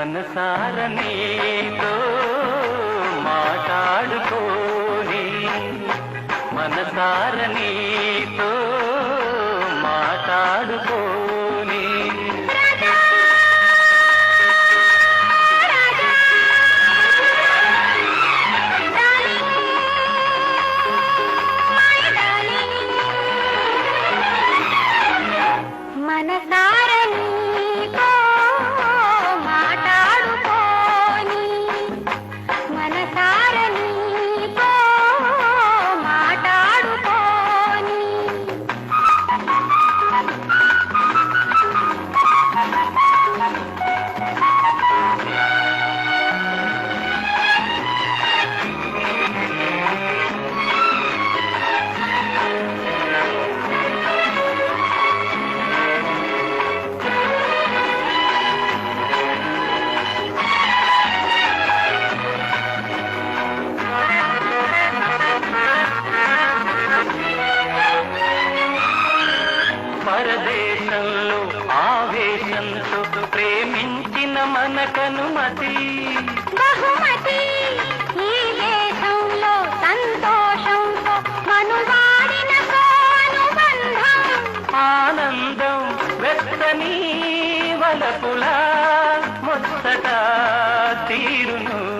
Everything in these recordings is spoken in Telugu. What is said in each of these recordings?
మనసార నీతో మాట్లాడుకోని మనసార నీతో మాట్లాడుకోని పరదేశంలో ఆవేశంతో ప్రేమించిన మనకనుమతి. బహుమతి. ఈ దేశంలో సంతోషంతో మనువాడిన అనుబంధం ఆనందం వెచ్చని వలపులా ముచ్చట తీరును.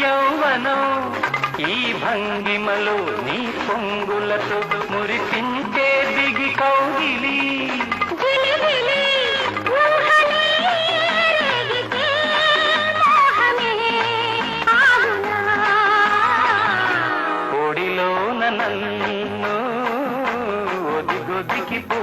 యౌవనం ఈ భంగిమలో నీ పొంగులతో మురిసించే దిగి కౌగిలి. ఒడిలోన నన్ను ఒదిగొదికి పో